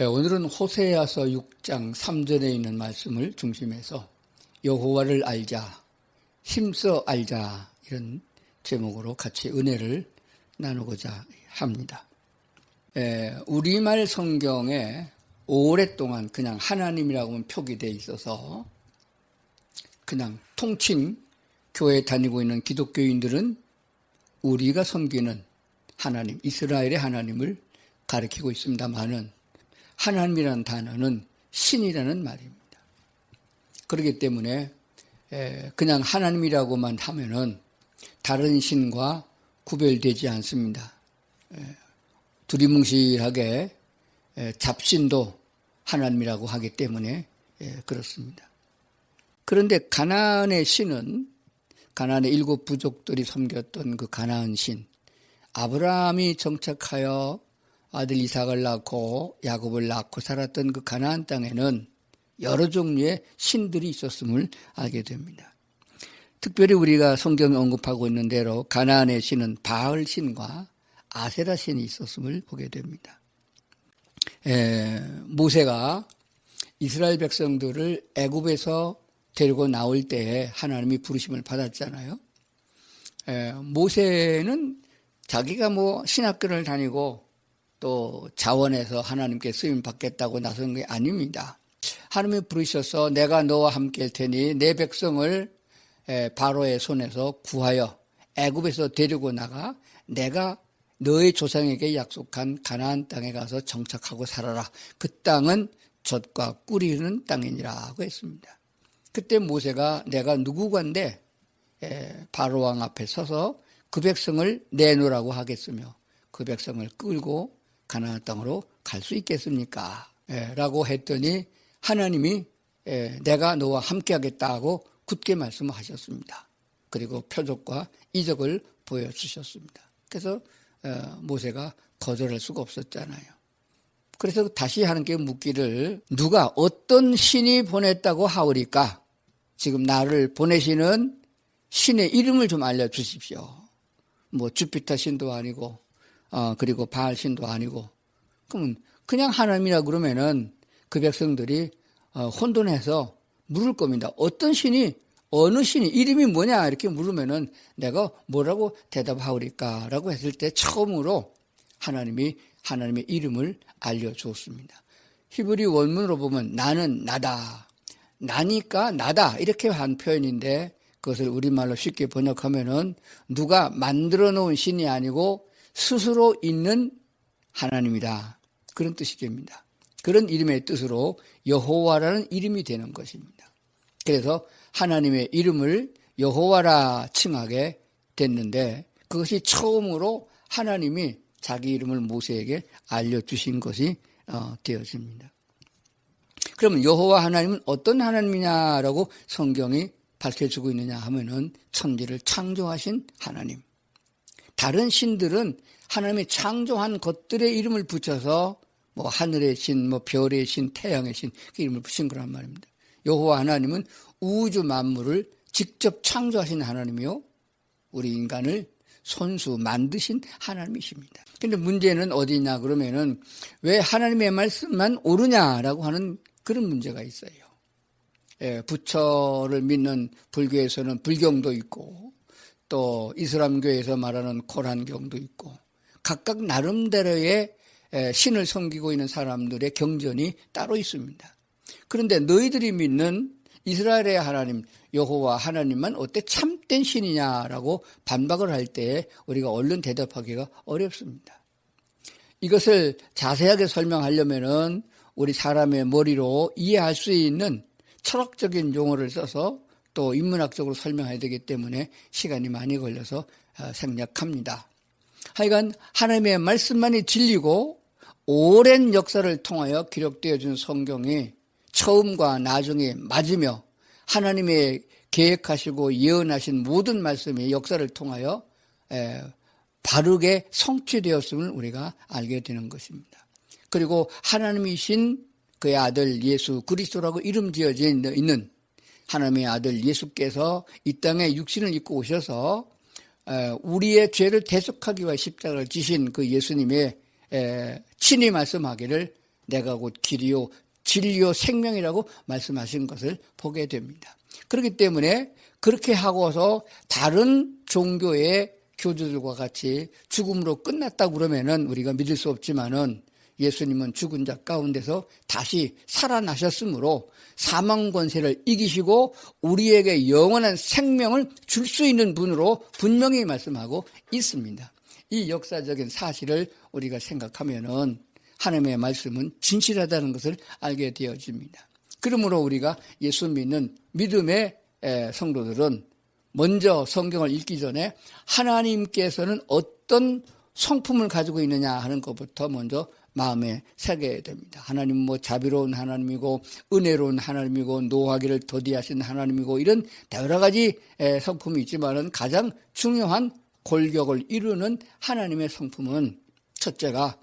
예, 오늘은 호세아서 6장 3절에 있는 말씀을 중심해서 여호와를 알자, 힘써 알자 이런 제목으로 같이 은혜를 나누고자 합니다. 예, 우리말 성경에 오랫동안 그냥 하나님이라고만 표기되어 있어서 그냥 통칭 교회 다니고 있는 기독교인들은 우리가 섬기는 하나님, 이스라엘의 하나님을 가리키고 있습니다만은 하나님이라는 단어는 신이라는 말입니다. 그렇기 때문에 그냥 하나님이라고만 하면은 다른 신과 구별되지 않습니다. 두리뭉실하게 잡신도 하나님이라고 하기 때문에 그렇습니다. 그런데 가나안의 신은 가나안의 일곱 부족들이 섬겼던 그 가나안 신 아브라함이 정착하여 아들 이삭을 낳고 야곱을 낳고 살았던 그 가나안 땅에는 여러 종류의 신들이 있었음을 알게 됩니다. 특별히 우리가 성경에 언급하고 있는 대로 가나안의 신은 바알 신과 아세라 신이 있었음을 보게 됩니다. 에, 모세가 이스라엘 백성들을 애굽에서 데리고 나올 때에 하나님이 부르심을 받았잖아요. 에, 모세는 자기가 뭐 신학교를 다니고 또 자원해서 하나님께 쓰임 받겠다고 나선 게 아닙니다. 하나님이 부르셔서 내가 너와 함께 할 테니 내 백성을 바로의 손에서 구하여 애굽에서 데리고 나가 내가 너의 조상에게 약속한 가나안 땅에 가서 정착하고 살아라. 그 땅은 젖과 꿀이 흐르는 땅이니라고 했습니다. 그때 모세가 내가 누구건데 바로 왕 앞에 서서 그 백성을 내놓으라고 하겠으며 그 백성을 끌고 가나안 땅으로 갈 수 있겠습니까? 라고 했더니 하나님이 내가 너와 함께하겠다고 굳게 말씀하셨습니다. 그리고 표적과 이적을 보여주셨습니다. 그래서 어, 모세가 거절할 수가 없었잖아요. 그래서 다시 하나님께 묻기를 누가 어떤 신이 보냈다고 하오리까? 지금 나를 보내시는 신의 이름을 좀 알려주십시오. 뭐 주피터 신도 아니고 어, 그리고 바알 신도 아니고 그러면 그냥 하나님이라 그러면은 그 백성들이 어, 혼돈해서 물을 겁니다. 어떤 신이 어느 신이 이름이 뭐냐 이렇게 물으면은 내가 뭐라고 대답하오리까라고 했을 때 처음으로 하나님이 하나님의 이름을 알려주었습니다. 히브리 원문으로 보면 나는 나다. 나니까 나다. 이렇게 한 표현인데 그것을 우리말로 쉽게 번역하면은 누가 만들어 놓은 신이 아니고 스스로 있는 하나님이다. 그런 뜻이 됩니다. 그런 이름의 뜻으로 여호와라는 이름이 되는 것입니다. 그래서 하나님의 이름을 여호와라 칭하게 됐는데 그것이 처음으로 하나님이 자기 이름을 모세에게 알려주신 것이 어, 되어집니다. 그러면 여호와 하나님은 어떤 하나님이냐라고 성경이 밝혀주고 있느냐 하면은 천지를 창조하신 하나님. 다른 신들은 하나님이 창조한 것들의 이름을 붙여서 뭐 하늘의 신, 뭐 별의 신, 태양의 신 그 이름을 붙인 거란 말입니다. 여호와 하나님은 우주 만물을 직접 창조하신 하나님이요. 우리 인간을 손수 만드신 하나님이십니다. 근데 문제는 어디냐 그러면은 왜 하나님의 말씀만 옳으냐라고 하는 그런 문제가 있어요. 예, 부처를 믿는 불교에서는 불경도 있고 또 이슬람교에서 말하는 코란경도 있고 각각 나름대로의 신을 섬기고 있는 사람들의 경전이 따로 있습니다. 그런데 너희들이 믿는 이스라엘의 하나님 여호와 하나님만 어때 참된 신이냐라고 반박을 할때 우리가 얼른 대답하기가 어렵습니다. 이것을 자세하게 설명하려면은 우리 사람의 머리로 이해할 수 있는 철학적인 용어를 써서 또 인문학적으로 설명해야 되기 때문에 시간이 많이 걸려서 어, 생략합니다. 하여간 하나님의 말씀만이 진리고 오랜 역사를 통하여 기록되어 준 성경이 처음과 나중에 맞으며 하나님의 계획하시고 예언하신 모든 말씀이 역사를 통하여 바르게 성취되었음을 우리가 알게 되는 것입니다. 그리고 하나님이신 그의 아들 예수 그리스도라고 이름 지어져 있는 하나님의 아들 예수께서 이 땅에 육신을 입고 오셔서 우리의 죄를 대속하기 위해 십자가를 지신 그 예수님의 친히 말씀하기를 내가 곧 길이요 진리요 생명이라고 말씀하신 것을 보게 됩니다. 그렇기 때문에 그렇게 하고서 다른 종교의 교주들과 같이 죽음으로 끝났다고 그러면은 우리가 믿을 수 없지만은 예수님은 죽은 자 가운데서 다시 살아나셨으므로 사망 권세를 이기시고 우리에게 영원한 생명을 줄 수 있는 분으로 분명히 말씀하고 있습니다. 이 역사적인 사실을 우리가 생각하면은 하나님의 말씀은 진실하다는 것을 알게 되어집니다. 그러므로 우리가 예수 믿는 믿음의 성도들은 먼저 성경을 읽기 전에 하나님께서는 어떤 성품을 가지고 있느냐 하는 것부터 먼저 마음에 새겨야 됩니다. 하나님은 뭐 자비로운 하나님이고 은혜로운 하나님이고 노하기를 더디하신 하나님이고 이런 여러 가지 성품이 있지만은 가장 중요한 골격을 이루는 하나님의 성품은 첫째가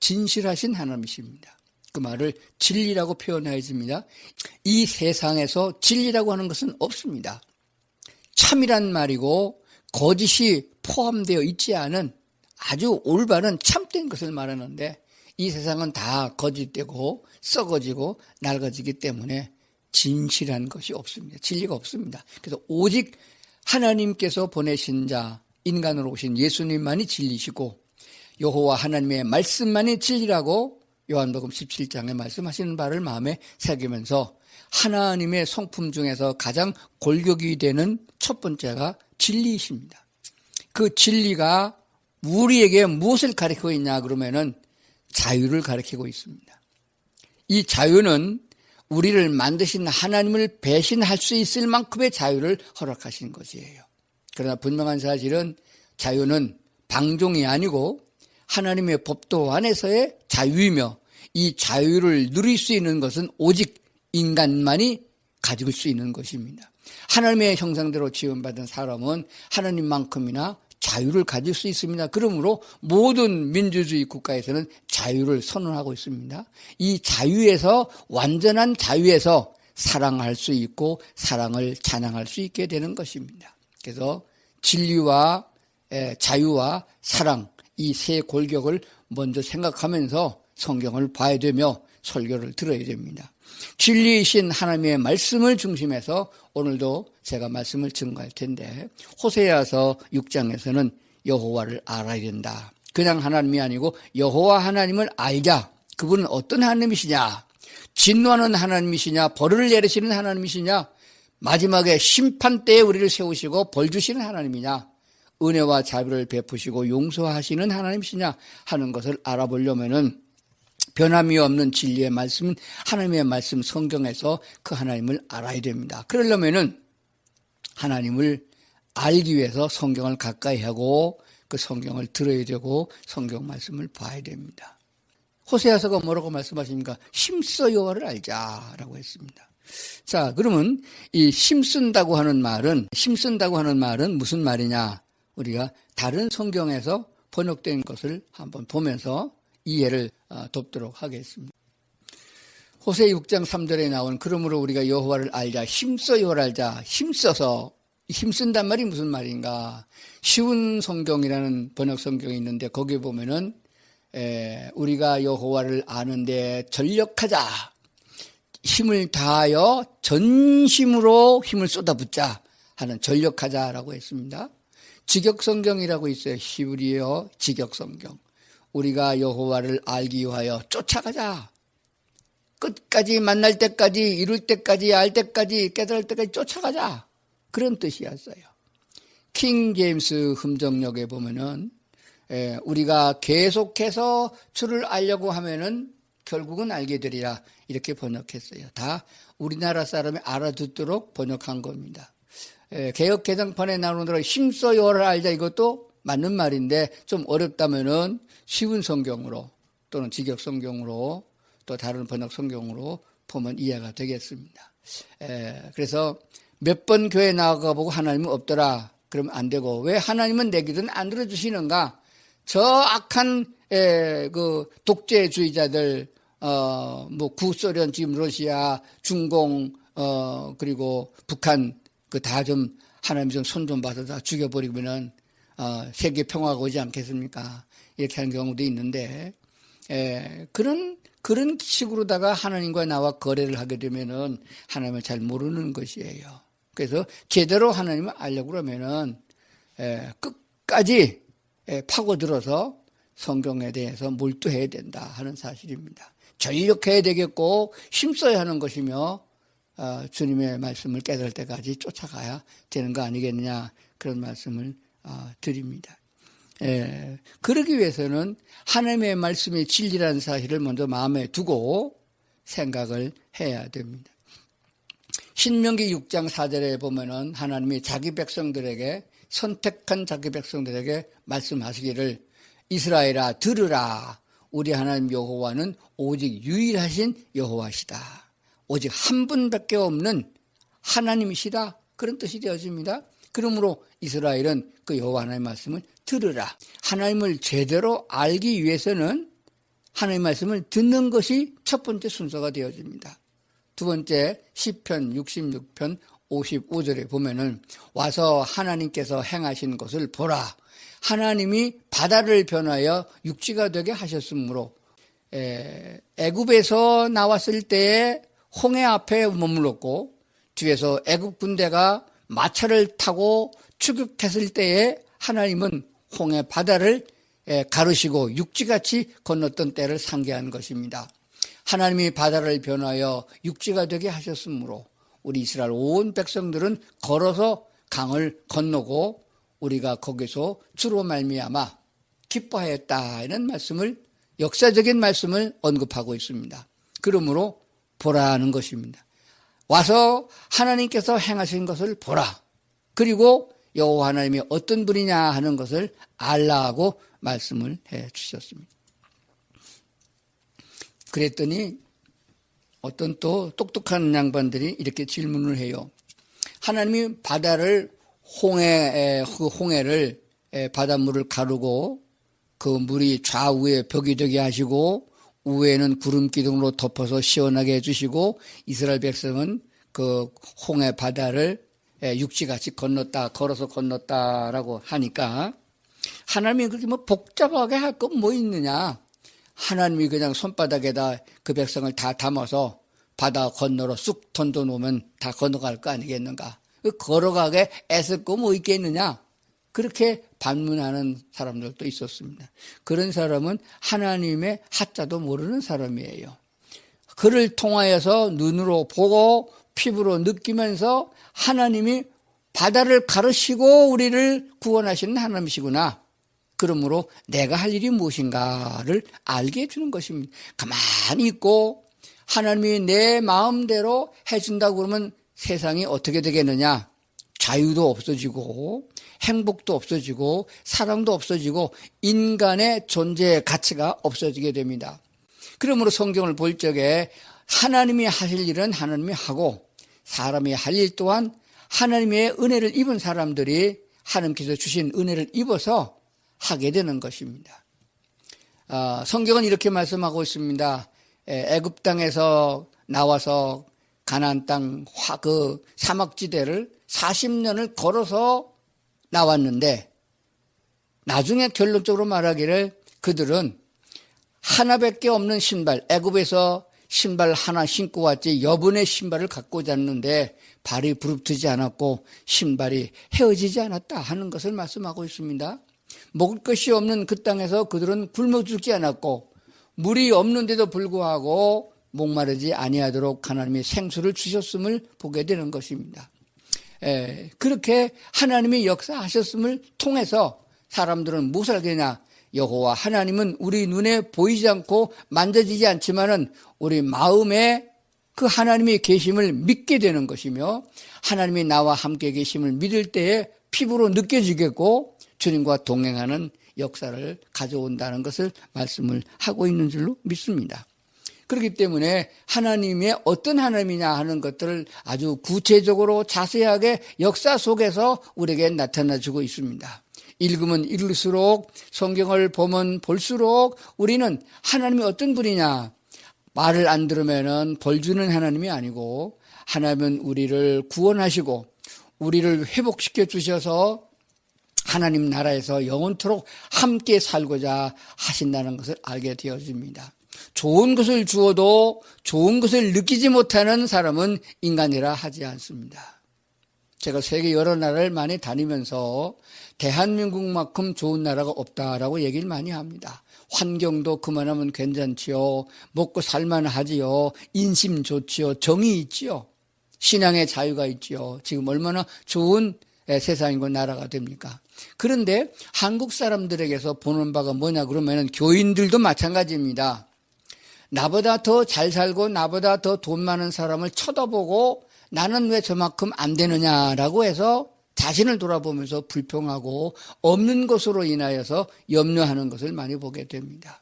진실하신 하나님이십니다. 그 말을 진리라고 표현하였습니다. 이 세상에서 진리라고 하는 것은 없습니다. 참이란 말이고 거짓이 포함되어 있지 않은 아주 올바른 참된 것을 말하는데 이 세상은 다 거짓되고 썩어지고 낡아지기 때문에 진실한 것이 없습니다. 진리가 없습니다. 그래서 오직 하나님께서 보내신 자 인간으로 오신 예수님만이 진리시고 여호와 하나님의 말씀만이 진리라고 요한복음 17장에 말씀하시는 바를 마음에 새기면서 하나님의 성품 중에서 가장 골격이 되는 첫 번째가 진리이십니다. 그 진리가 우리에게 무엇을 가리키고 있냐 그러면은 자유를 가리키고 있습니다. 이 자유는 우리를 만드신 하나님을 배신할 수 있을 만큼의 자유를 허락하신 것이에요. 그러나 분명한 사실은 자유는 방종이 아니고 하나님의 법도 안에서의 자유이며 이 자유를 누릴 수 있는 것은 오직 인간만이 가질 수 있는 것입니다. 하나님의 형상대로 지원받은 사람은 하나님만큼이나 자유를 가질 수 있습니다. 그러므로 모든 민주주의 국가에서는 자유를 선언하고 있습니다. 이 자유에서 완전한 자유에서 사랑할 수 있고 사랑을 찬양할 수 있게 되는 것입니다. 그래서 진리와 자유와 사랑 이 세 골격을 먼저 생각하면서 성경을 봐야 되며 설교를 들어야 됩니다. 진리이신 하나님의 말씀을 중심해서 오늘도 제가 말씀을 증거할 텐데 호세아서 6장에서는 여호와를 알아야 된다. 그냥 하나님이 아니고 여호와 하나님을 알자. 그분은 어떤 하나님이시냐? 진노하는 하나님이시냐? 벌을 내리시는 하나님이시냐? 마지막에 심판 때에 우리를 세우시고 벌 주시는 하나님이냐? 은혜와 자비를 베푸시고 용서하시는 하나님이시냐 하는 것을 알아보려면은 변함이 없는 진리의 말씀, 하나님의 말씀 성경에서 그 하나님을 알아야 됩니다. 그러려면은 하나님을 알기 위해서 성경을 가까이 하고 그 성경을 들어야 되고 성경 말씀을 봐야 됩니다. 호세아서가 뭐라고 말씀하십니까? 힘써 여호와를 알자라고 했습니다. 자, 그러면 이 힘쓴다고 하는 말은 힘쓴다고 하는 말은 무슨 말이냐? 우리가 다른 성경에서 번역된 것을 한번 보면서 이해를 어, 돕도록 하겠습니다. 호세 6장 3절에 나온 그러므로 우리가 여호와를 알자 힘써 여호와를 알자 힘써서 힘쓴단 말이 무슨 말인가 쉬운 성경이라는 번역 성경이 있는데 거기 보면은 에, 우리가 여호와를 아는데 전력하자 힘을 다하여 전심으로 힘을 쏟아붓자 하는 전력하자라고 했습니다. 직역성경이라고 있어요. 히브리어 직역성경. 우리가 여호와를 알기 위하여 쫓아가자. 끝까지 만날 때까지 이룰 때까지 알 때까지 깨달을 때까지 쫓아가자. 그런 뜻이었어요. 킹 제임스 흠정역에 보면은 예, 우리가 계속해서 주를 알려고 하면은 결국은 알게 되리라 이렇게 번역했어요. 다 우리나라 사람이 알아듣도록 번역한 겁니다. 예, 개혁 개정판에 나오는 대로 힘써 여호와를 알자 이것도 맞는 말인데 좀 어렵다면은 쉬운 성경으로 또는 직역 성경으로 또 다른 번역 성경으로 보면 이해가 되겠습니다. 에, 그래서 몇 번 교회 나가 보고 하나님은 없더라. 그러면 안 되고 왜 하나님은 내 기도는 안 들어주시는가? 저 악한 에, 그 독재주의자들 어, 뭐 구소련 지금 러시아, 중공 어, 그리고 북한 그 다 좀 하나님 좀 손 좀 봐서 다 죽여버리면은 어, 세계 평화가 오지 않겠습니까? 이렇게 하는 경우도 있는데 에, 그런 그런 식으로다가 하나님과 나와 거래를 하게 되면은 하나님을 잘 모르는 것이에요. 그래서 제대로 하나님을 알려고 그러면은 에, 끝까지 에, 파고들어서 성경에 대해서 몰두해야 된다 하는 사실입니다. 전력해야 되겠고 힘써야 하는 것이며 어, 주님의 말씀을 깨달을 때까지 쫓아가야 되는 거 아니겠느냐 그런 말씀을 어, 드립니다. 예, 그러기 위해서는 하나님의 말씀이 진리라는 사실을 먼저 마음에 두고 생각을 해야 됩니다. 신명기 6장 4절에 보면은 하나님이 자기 백성들에게 선택한 자기 백성들에게 말씀하시기를 이스라엘아 들으라 우리 하나님 여호와는 오직 유일하신 여호와시다. 오직 한 분밖에 없는 하나님이시다. 그런 뜻이 되어집니다. 그러므로 이스라엘은 그 여호와 하나님의 말씀을 들으라. 하나님을 제대로 알기 위해서는 하나님의 말씀을 듣는 것이 첫 번째 순서가 되어집니다. 두 번째 시편 66편 55절에 보면은 와서 하나님께서 행하신 것을 보라. 하나님이 바다를 변하여 육지가 되게 하셨으므로 에, 애굽에서 나왔을 때에 홍해 앞에 머물렀고 뒤에서 애굽 군대가 마차를 타고 추격했을 때에 하나님은 홍해 바다를 가르시고 육지같이 건넜던 때를 상기한 것입니다. 하나님이 바다를 변하여 육지가 되게 하셨으므로 우리 이스라엘 온 백성들은 걸어서 강을 건너고 우리가 거기서 주로 말미암아 기뻐하였다 이런 말씀을 역사적인 말씀을 언급하고 있습니다. 그러므로 보라는 것입니다. 와서 하나님께서 행하신 것을 보라. 그리고 여호와 하나님이 어떤 분이냐 하는 것을 알라고 말씀을 해 주셨습니다. 그랬더니 어떤 또 똑똑한 양반들이 이렇게 질문을 해요. 하나님이 바다를 홍해 그 홍해를 바닷물을 가르고 그 물이 좌우에 벽이 되게 하시고 우에는 구름 기둥으로 덮어서 시원하게 해주시고 이스라엘 백성은 그 홍해 바다를 육지같이 건넜다 걸어서 건넜다라고 하니까 하나님이 그렇게 뭐 복잡하게 할 건 뭐 있느냐? 하나님이 그냥 손바닥에다 그 백성을 다 담아서 바다 건너로 쑥 던져 놓으면 다 건너갈 거 아니겠는가? 그 걸어가게 애쓸 거 뭐 있겠느냐? 그렇게 반문하는 사람들도 있었습니다. 그런 사람은 하나님의 하자도 모르는 사람이에요. 그를 통하여서 눈으로 보고 피부로 느끼면서 하나님이 바다를 가르시고 우리를 구원하시는 하나님이시구나. 그러므로 내가 할 일이 무엇인가를 알게 해주는 것입니다. 가만히 있고 하나님이 내 마음대로 해준다고 그러면 세상이 어떻게 되겠느냐? 자유도 없어지고 행복도 없어지고 사랑도 없어지고 인간의 존재의 가치가 없어지게 됩니다. 그러므로 성경을 볼 적에 하나님이 하실 일은 하나님이 하고 사람이 할 일 또한 하나님의 은혜를 입은 사람들이 하나님께서 주신 은혜를 입어서 하게 되는 것입니다. 어, 성경은 이렇게 말씀하고 있습니다. 애굽 땅에서 나와서 가나안 땅그 사막 지대를 40년을 걸어서 나왔는데 나중에 결론적으로 말하기를 그들은 하나밖에 없는 신발 애굽에서 신발 하나 신고 왔지 여분의 신발을 갖고 잤는데 발이 부릅뜨지 않았고 신발이 헤어지지 않았다 하는 것을 말씀하고 있습니다. 먹을 것이 없는 그 땅에서 그들은 굶어 죽지 않았고 물이 없는데도 불구하고 목마르지 아니하도록 하나님이 생수를 주셨음을 보게 되는 것입니다. 에, 그렇게 하나님이 역사하셨음을 통해서 사람들은 무엇을 알겠냐? 여호와 하나님은 우리 눈에 보이지 않고 만져지지 않지만은 우리 마음에 그 하나님의 계심을 믿게 되는 것이며 하나님이 나와 함께 계심을 믿을 때에 피부로 느껴지겠고 주님과 동행하는 역사를 가져온다는 것을 말씀을 하고 있는 줄로 믿습니다. 그렇기 때문에 하나님의 어떤 하나님이냐 하는 것들을 아주 구체적으로 자세하게 역사 속에서 우리에게 나타나 주고 있습니다. 읽으면 읽을수록 성경을 보면 볼수록 우리는 하나님이 어떤 분이냐 말을 안 들으면은 벌 주는 하나님이 아니고 하나님은 우리를 구원하시고 우리를 회복시켜 주셔서 하나님 나라에서 영원토록 함께 살고자 하신다는 것을 알게 되어집니다. 좋은 것을 주어도 좋은 것을 느끼지 못하는 사람은 인간이라 하지 않습니다. 제가 세계 여러 나라를 많이 다니면서 대한민국만큼 좋은 나라가 없다라고 얘기를 많이 합니다. 환경도 그만하면 괜찮지요. 먹고 살만하지요. 인심 좋지요. 정이 있지요. 신앙의 자유가 있지요. 지금 얼마나 좋은 세상이고 나라가 됩니까? 그런데 한국 사람들에게서 보는 바가 뭐냐 그러면 교인들도 마찬가지입니다. 나보다 더 잘 살고 나보다 더 돈 많은 사람을 쳐다보고 나는 왜 저만큼 안 되느냐라고 해서 자신을 돌아보면서 불평하고 없는 것으로 인하여서 염려하는 것을 많이 보게 됩니다.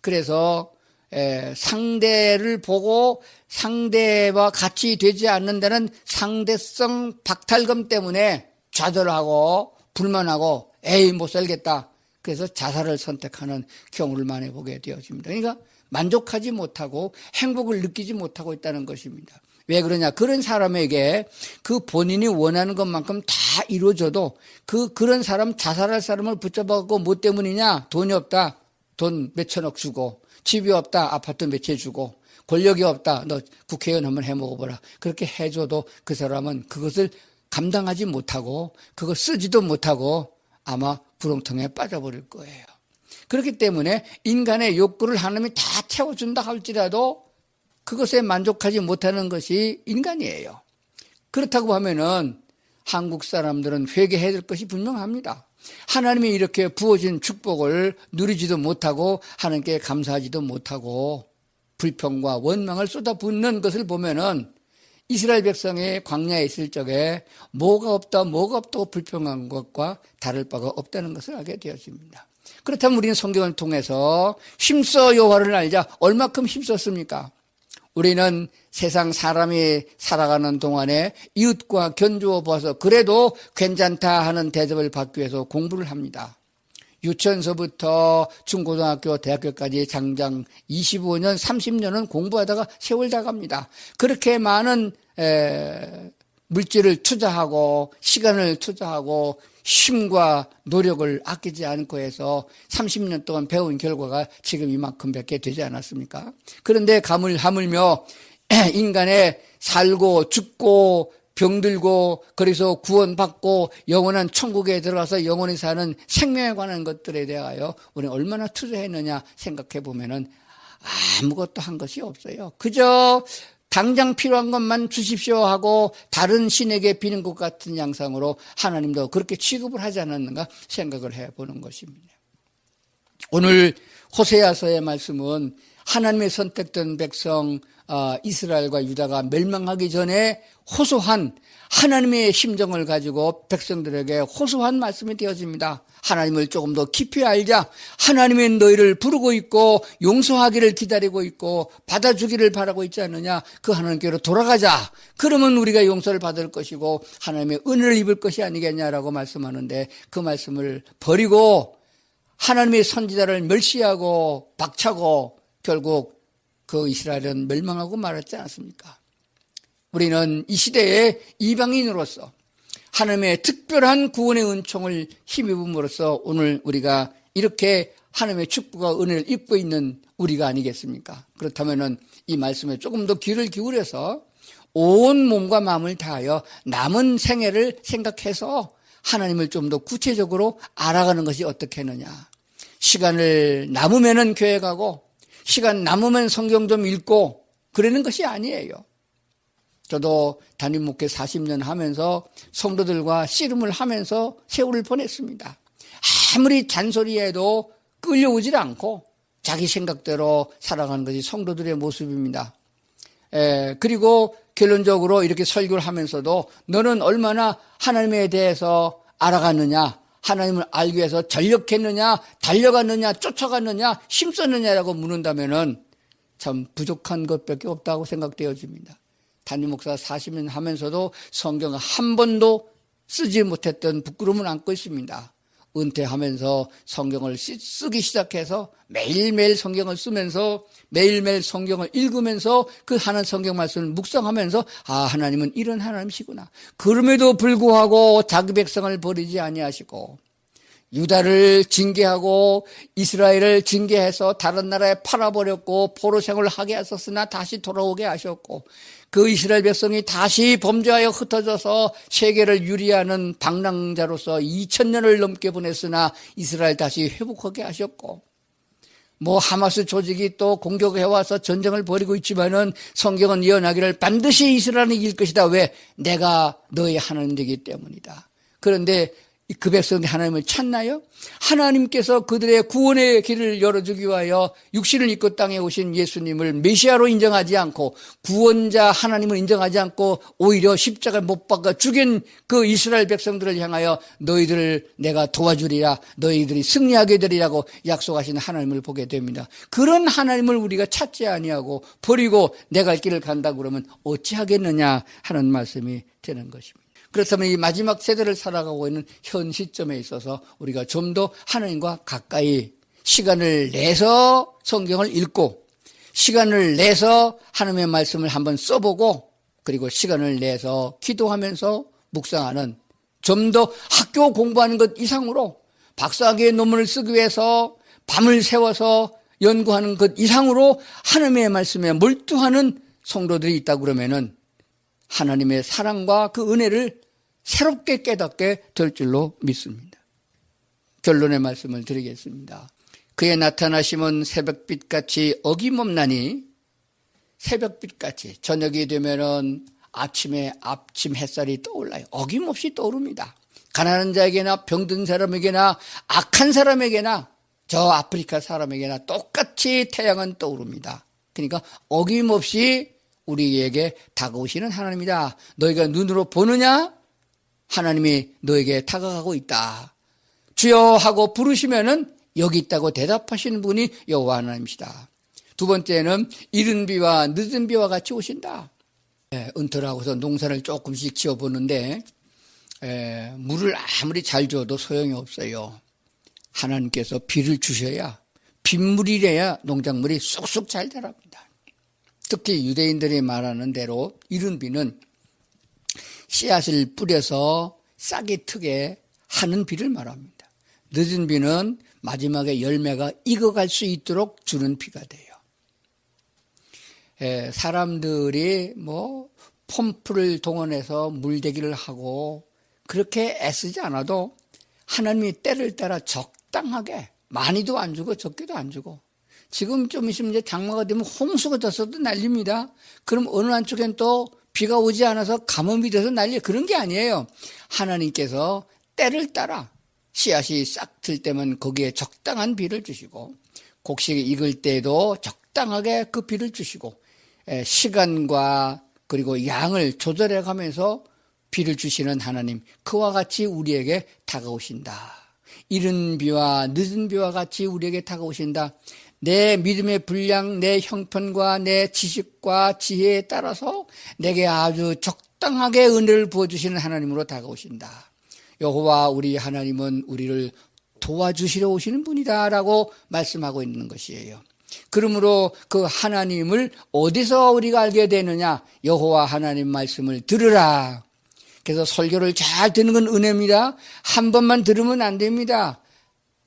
그래서 상대를 보고 상대와 같이 되지 않는 데는 상대성 박탈감 때문에 좌절하고 불만하고 에이 못 살겠다. 그래서 자살을 선택하는 경우를 많이 보게 되어집니다. 그러니까 만족하지 못하고 행복을 느끼지 못하고 있다는 것입니다. 왜 그러냐? 그런 사람에게 그 본인이 원하는 것만큼 다 이루어져도 그, 그런 사람, 자살할 사람을 붙잡아갖고 뭐 때문이냐? 돈이 없다. 돈 몇천억 주고. 집이 없다. 아파트 몇 채 주고. 권력이 없다. 너 국회의원 한번 해 먹어보라. 그렇게 해줘도 그 사람은 그것을 감당하지 못하고 그거 쓰지도 못하고 아마 구렁텅이에 빠져버릴 거예요. 그렇기 때문에 인간의 욕구를 하나님이 다 채워준다 할지라도 그것에 만족하지 못하는 것이 인간이에요. 그렇다고 하면은 한국 사람들은 회개해야 될 것이 분명합니다. 하나님이 이렇게 부어진 축복을 누리지도 못하고 하나님께 감사하지도 못하고 불평과 원망을 쏟아붓는 것을 보면은 이스라엘 백성이 광야에 있을 적에 뭐가 없다, 뭐가 없다고 불평한 것과 다를 바가 없다는 것을 알게 되었습니다. 그렇다면 우리는 성경을 통해서 힘써 여호와를 알자 얼마큼 힘썼습니까? 우리는 세상 사람이 살아가는 동안에 이웃과 견주어 보아서 그래도 괜찮다 하는 대접을 받기 위해서 공부를 합니다. 유치원서부터 중고등학교, 대학교까지 장장 25년, 30년은 공부하다가 세월 다 갑니다. 그렇게 많은 에, 물질을 투자하고 시간을 투자하고 힘과 노력을 아끼지 않고 해서 30년 동안 배운 결과가 지금 이만큼밖에 되지 않았습니까? 그런데 감을 하물며 인간의 살고 죽고 병들고 그래서 구원받고 영원한 천국에 들어가서 영원히 사는 생명에 관한 것들에 대하여 우리는 얼마나 투자했느냐 생각해 보면은 아무것도 한 것이 없어요. 그저 당장 필요한 것만 주십시오 하고 다른 신에게 비는 것 같은 양상으로 하나님도 그렇게 취급을 하지 않았는가 생각을 해 보는 것입니다. 오늘 호세아서의 말씀은 하나님의 선택된 백성 어, 이스라엘과 유다가 멸망하기 전에 호소한 하나님의 심정을 가지고 백성들에게 호소한 말씀이 되어집니다. 하나님을 조금 더 깊이 알자. 하나님의 너희를 부르고 있고 용서하기를 기다리고 있고 받아주기를 바라고 있지 않느냐. 그 하나님께로 돌아가자. 그러면 우리가 용서를 받을 것이고 하나님의 은혜를 입을 것이 아니겠냐라고 말씀하는데 그 말씀을 버리고 하나님의 선지자를 멸시하고 박차고 결국 그 이스라엘은 멸망하고 말았지 않습니까? 우리는 이 시대의 이방인으로서 하나님의 특별한 구원의 은총을 힘입음으로써 오늘 우리가 이렇게 하나님의 축복과 은혜를 입고 있는 우리가 아니겠습니까? 그렇다면 이 말씀에 조금 더 귀를 기울여서 온 몸과 마음을 다하여 남은 생애를 생각해서 하나님을 좀 더 구체적으로 알아가는 것이 어떻겠느냐. 시간을 남으면은 교회 가고 시간 남으면 성경 좀 읽고 그러는 것이 아니에요. 저도 담임 목회 40년 하면서 성도들과 씨름을 하면서 세월을 보냈습니다. 아무리 잔소리해도 끌려오질 않고 자기 생각대로 살아가는 것이 성도들의 모습입니다. 에, 그리고 결론적으로 이렇게 설교를 하면서도 너는 얼마나 하나님에 대해서 알아갔느냐, 하나님을 알기 위해서 전력했느냐, 달려갔느냐, 쫓아갔느냐, 힘썼느냐라고 묻는다면은 참 부족한 것밖에 없다고 생각되어집니다. 담임 목사 40년 하면서도 성경을 한 번도 쓰지 못했던 부끄러움을 안고 있습니다. 은퇴하면서 성경을 쓰기 시작해서 매일매일 성경을 쓰면서 매일매일 성경을 읽으면서 그 하는 성경 말씀을 묵상하면서 아 하나님은 이런 하나님이시구나. 그럼에도 불구하고 자기 백성을 버리지 아니하시고 유다를 징계하고 이스라엘을 징계해서 다른 나라에 팔아버렸고 포로 생을 하게 하셨으나 다시 돌아오게 하셨고 그 이스라엘 백성이 다시 범죄하여 흩어져서 세계를 유리하는 방랑자로서 2000년을 넘게 보냈으나 이스라엘 다시 회복하게 하셨고 뭐 하마스 조직이 또 공격해 와서 전쟁을 벌이고 있지만은 성경은 예언하기를 반드시 이스라엘은 이길 것이다. 왜? 내가 너의 하나님이기 때문이다. 그런데 그 백성들이 하나님을 찾나요? 하나님께서 그들의 구원의 길을 열어주기 위하여 육신을 입고 땅에 오신 예수님을 메시아로 인정하지 않고 구원자 하나님을 인정하지 않고 오히려 십자가를 못 박아 죽인 그 이스라엘 백성들을 향하여 너희들을 내가 도와주리라 너희들이 승리하게 되리라고 약속하신 하나님을 보게 됩니다. 그런 하나님을 우리가 찾지 아니하고 버리고 내갈 길을 간다 그러면 어찌하겠느냐 하는 말씀이 되는 것입니다. 그렇다면 이 마지막 세대를 살아가고 있는 현 시점에 있어서 우리가 좀 더 하나님과 가까이 시간을 내서 성경을 읽고 시간을 내서 하나님의 말씀을 한번 써보고 그리고 시간을 내서 기도하면서 묵상하는 좀 더 학교 공부하는 것 이상으로 박사학위의 논문을 쓰기 위해서 밤을 새워서 연구하는 것 이상으로 하나님의 말씀에 몰두하는 성도들이 있다 그러면은 하나님의 사랑과 그 은혜를 새롭게 깨닫게 될 줄로 믿습니다. 결론의 말씀을 드리겠습니다. 그의 나타나심은 새벽빛같이 어김없나니 새벽빛같이 저녁이 되면은 아침에 아침 햇살이 떠올라요. 어김없이 떠오릅니다. 가난한 자에게나 병든 사람에게나 악한 사람에게나 저 아프리카 사람에게나 똑같이 태양은 떠오릅니다. 그러니까 어김없이 우리에게 다가오시는 하나님이다. 너희가 눈으로 보느냐? 하나님이 너에게 다가가고 있다. 주여 하고 부르시면은 여기 있다고 대답하시는 분이 여호와 하나님이시다. 두 번째는 이른 비와 늦은 비와 같이 오신다. 예, 은퇴하고서 농사를 조금씩 지어보는데 예, 물을 아무리 잘 줘도 소용이 없어요. 하나님께서 비를 주셔야 빗물이래야 농작물이 쑥쑥 잘 자랍니다. 특히 유대인들이 말하는 대로 이른 비는 씨앗을 뿌려서 싹이 트게 하는 비를 말합니다. 늦은 비는 마지막에 열매가 익어갈 수 있도록 주는 비가 돼요. 에, 사람들이 뭐 펌프를 동원해서 물대기를 하고 그렇게 애쓰지 않아도 하나님이 때를 따라 적당하게 많이도 안 주고 적게도 안 주고 지금 좀 있으면 이제 장마가 되면 홍수가 됐어도 난립니다. 그럼 어느 한쪽엔 또 비가 오지 않아서 가뭄이 돼서 난리 그런 게 아니에요. 하나님께서 때를 따라 씨앗이 싹 들 때면 거기에 적당한 비를 주시고 곡식이 익을 때도 적당하게 그 비를 주시고 시간과 그리고 양을 조절해 가면서 비를 주시는 하나님 그와 같이 우리에게 다가오신다. 이른 비와 늦은 비와 같이 우리에게 다가오신다. 내 믿음의 분량, 내 형편과 내 지식과 지혜에 따라서 내게 아주 적당하게 은혜를 부어주시는 하나님으로 다가오신다. 여호와 우리 하나님은 우리를 도와주시러 오시는 분이다라고 말씀하고 있는 것이에요. 그러므로 그 하나님을 어디서 우리가 알게 되느냐? 여호와 하나님 말씀을 들으라. 그래서 설교를 잘 듣는 건 은혜입니다. 한 번만 들으면 안 됩니다.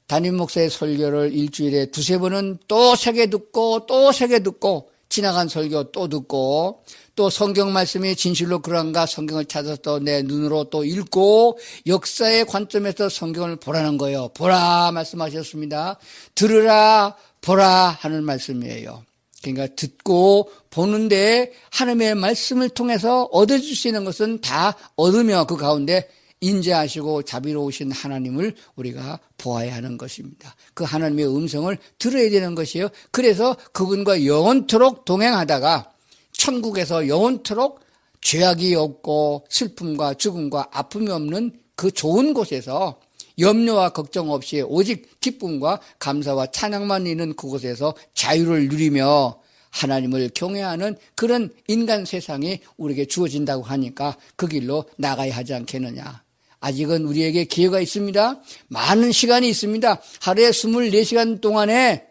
담임 목사의 설교를 일주일에 두세 번은 또 세 개 듣고 또 세 개 듣고 지나간 설교 또 듣고 또 성경 말씀이 진실로 그런가 성경을 찾아서 또 내 눈으로 또 읽고 역사의 관점에서 성경을 보라는 거예요. 보라 말씀하셨습니다. 들으라 보라 하는 말씀이에요. 그러니까 듣고 보는데 하나님의 말씀을 통해서 얻어줄 수 있는 것은 다 얻으며 그 가운데 인자하시고 자비로우신 하나님을 우리가 보아야 하는 것입니다. 그 하나님의 음성을 들어야 되는 것이에요. 그래서 그분과 영원토록 동행하다가 천국에서 영원토록 죄악이 없고 슬픔과 죽음과 아픔이 없는 그 좋은 곳에서 염려와 걱정 없이 오직 기쁨과 감사와 찬양만 있는 그곳에서 자유를 누리며 하나님을 경외하는 그런 인간 세상이 우리에게 주어진다고 하니까 그 길로 나가야 하지 않겠느냐. 아직은 우리에게 기회가 있습니다. 많은 시간이 있습니다. 하루에 24시간 동안에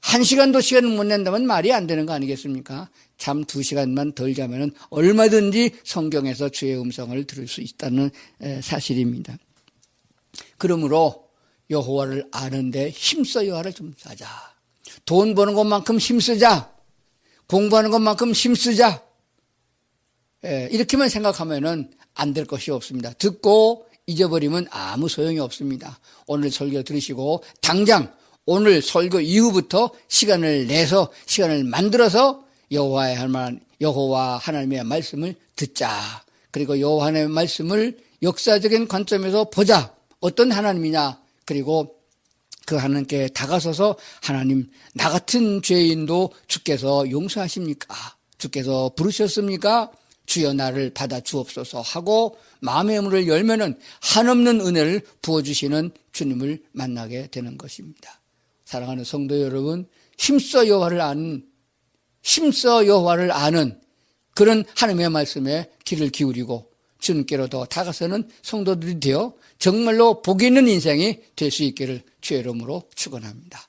한 시간도 시간을 못 낸다면 말이 안 되는 거 아니겠습니까? 잠두 시간만 덜 자면 얼마든지 성경에서 주의 음성을 들을 수 있다는 사실입니다. 그러므로 여호와를 아는데 힘써 여호와를 좀 하자. 돈 버는 것만큼 힘쓰자. 공부하는 것만큼 힘쓰자. 예, 이렇게만 생각하면은 안 될 것이 없습니다. 듣고 잊어버리면 아무 소용이 없습니다. 오늘 설교 들으시고 당장 오늘 설교 이후부터 시간을 내서 시간을 만들어서 여호와의 하나님 여호와 하나님의 말씀을 듣자. 그리고 여호와 하나님의 말씀을 역사적인 관점에서 보자. 어떤 하나님이냐. 그리고 그 하나님께 다가서서 하나님 나 같은 죄인도 주께서 용서하십니까? 주께서 부르셨습니까? 주여 나를 받아 주옵소서 하고 마음의 문을 열면은 한없는 은혜를 부어주시는 주님을 만나게 되는 것입니다. 사랑하는 성도 여러분, 힘써 여호와를 아는 힘써 여호와를 아는 그런 하나님의 말씀에 귀를 기울이고 주님께로 더 다가서는 성도들이 되어 정말로 복 있는 인생이 될 수 있기를 주의 이름으로 축원합니다.